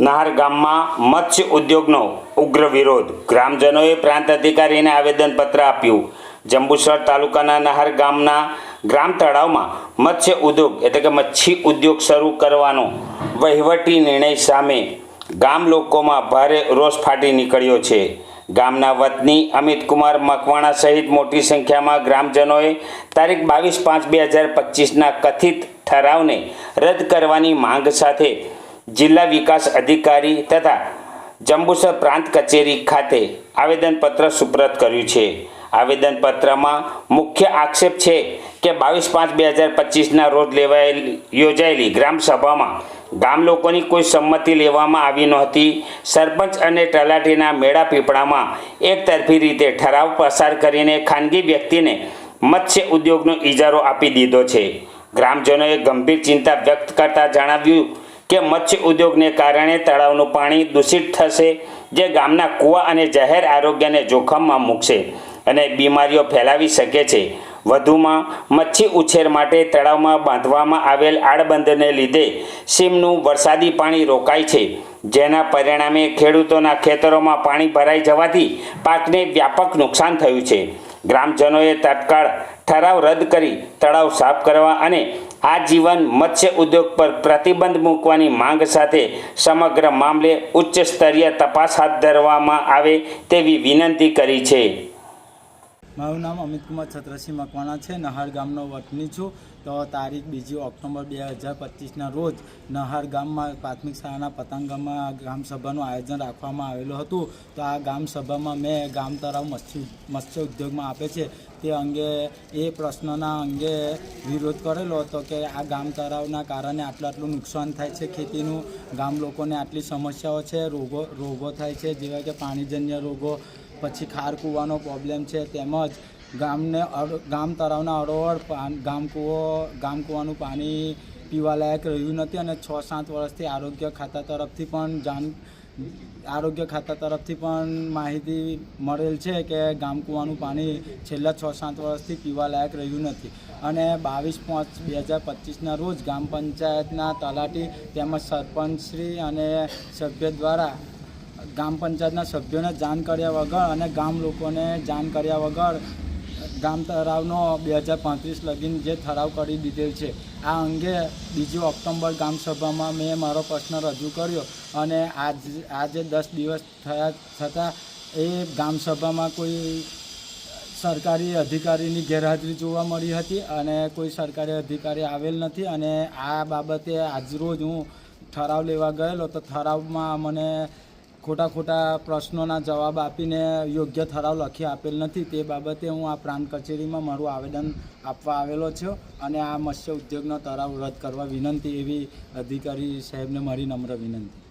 નહાર ગામમાં મત્સ્ય ઉદ્યોગનો ઉગ્ર વિરોધ. ગ્રામજનોએ પ્રાંત અધિકારીને આવેદનપત્ર આપ્યું. જંબુસર તાલુકાના નહાર ગામના ગ્રામ તળાવમાં મત્સ્ય ઉદ્યોગ એટલે કે મચ્છી ઉદ્યોગ શરૂ કરવાનો વહીવટી નિર્ણય સામે ગામ લોકોમાં ભારે રોષ ફાટી નીકળ્યો છે. ગામના વતની અમિતકુમાર મકવાણા સહિત મોટી સંખ્યામાં ગ્રામજનોએ તારીખ બાવીસ પાંચ બે હજાર પચીસના કથિત ઠરાવને રદ કરવાની માંગ સાથે જિલ્લા વિકાસ અધિકારી તથા જંબુસર પ્રાંત કચેરી ખાતે આવેદનપત્ર સુપ્રત કર્યું છે. આવેદનપત્રમાં મુખ્ય આક્ષેપ છે કે બાવીસ પાંચ બે હજાર પચીસના રોજ લેવાયેલી, યોજાયેલી ગ્રામસભામાં ગામ લોકોની કોઈ સંમતિ લેવામાં આવી નહોતી. સરપંચ અને તલાટીના મેળા પીપળામાં એકતરફી રીતે ઠરાવ પસાર કરીને ખાનગી વ્યક્તિને મત્સ્ય ઉદ્યોગનો ઇજારો આપી દીધો છે. ગ્રામજનોએ ગંભીર ચિંતા વ્યક્ત કરતા જણાવ્યું કે મત્સ્ય ઉદ્યોગને કારણે તળાવનું પાણી દૂષિત થશે, જે ગામના કૂવા અને જાહેર આરોગ્યને જોખમમાં મૂકશે અને બીમારીઓ ફેલાવી શકે છે. વધુમાં મચ્છી ઉછેર માટે તળાવમાં બાંધવામાં આવેલ આડબંધને લીધે સીમનું વરસાદી પાણી રોકાય છે, જેના પરિણામે ખેડૂતોના ખેતરોમાં પાણી ભરાઈ જવાથી પાકને વ્યાપક નુકસાન થયું છે. ગ્રામજનોએ તત્કાળ ઠરાવ રદ કરી તળાવ સાફ કરવા અને આજીવન મત્સ્ય ઉદ્યોગ પર પ્રતિબંધ મૂકવાની માંગ સાથે સમગ્ર મામલે ઉચ્ચ સ્તરીય તપાસ હાથ ધરવામાં આવે તેવી વિનંતી કરી છે. મારું નામ અમિતકુમાર છત્રસિંહ મકવાણા છે. નહાર ગામનો વતની છું. તો તારીખ બીજી ઓક્ટોબર બે હજાર પચીસના રોજ નહાર ગામમાં પ્રાથમિક શાળાના પતંગમાં ગ્રામસભાનું આયોજન રાખવામાં આવેલું હતું. તો આ ગ્રામસભામાં મેં ગામ તળાવ મત્સ્ય મત્સ્ય ઉદ્યોગમાં આપે છે. તે અંગે, એ પ્રશ્નના અંગે વિરોધ કરેલો હતો કે આ ગામ તળાવના કારણે આટલું આટલું નુકસાન થાય છે ખેતીનું. ગામ લોકોને આટલી સમસ્યાઓ છે, રોગો રોગો થાય છે, જેવા કે પાણીજન્ય રોગો પછી ખાર કૂવાનો પ્રોબ્લેમ છે, તેમજ ગામને ગામ તળાવના અડોઅડ પાન- ગામ કૂવો, ગામ કૂવાનું પાણી પીવાલાયક રહ્યું નથી અને છ સાત વર્ષથી આરોગ્ય ખાતા તરફથી પણ જાણ આરોગ્ય ખાતા તરફથી પણ માહિતી મળેલ છે કે ગામ કૂવાનું પાણી છેલ્લા છ સાત વર્ષથી પીવાલાયક રહ્યું નથી. અને બાવીસ પાંચ બે હજાર પચીસના રોજ ગ્રામ પંચાયતના તલાટી તેમજ સરપંચશ્રી અને સભ્ય દ્વારા ગ્રામ પંચાયતના સભ્યોને જાણ કર્યા વગર અને ગામ લોકોને જાણ કર્યા વગર ગામ તળાવનો બે હજાર પાંત્રીસ લગીન જે ઠરાવ કરી દીધેલ છે. આ અંગે બીજી ઓક્ટોબર ગ્રામસભામાં મેં મારો પ્રશ્ન રજૂ કર્યો અને આજ, આજે દસ દિવસ થયા છતાં એ ગ્રામસભામાં કોઈ સરકારી અધિકારીની ગેરહાજરી જોવા મળી હતી અને કોઈ સરકારી અધિકારી આવેલ નથી અને આ બાબતે આજરોજ હું ઠરાવ લેવા ગયેલો. તો ઠરાવમાં મને ખોટા ખોટા પ્રશ્નોના જવાબ આપીને યોગ્ય ઠરાવ લખી આપેલ નથી. તે બાબતે હું આ પ્રાંત કચેરીમાં મારું આવેદન આપવા આવેલો છું અને આ મત્સ્ય ઉદ્યોગનો ઠરાવ રદ કરવા વિનંતી એવી અધિકારી સાહેબને મારી નમ્ર વિનંતી.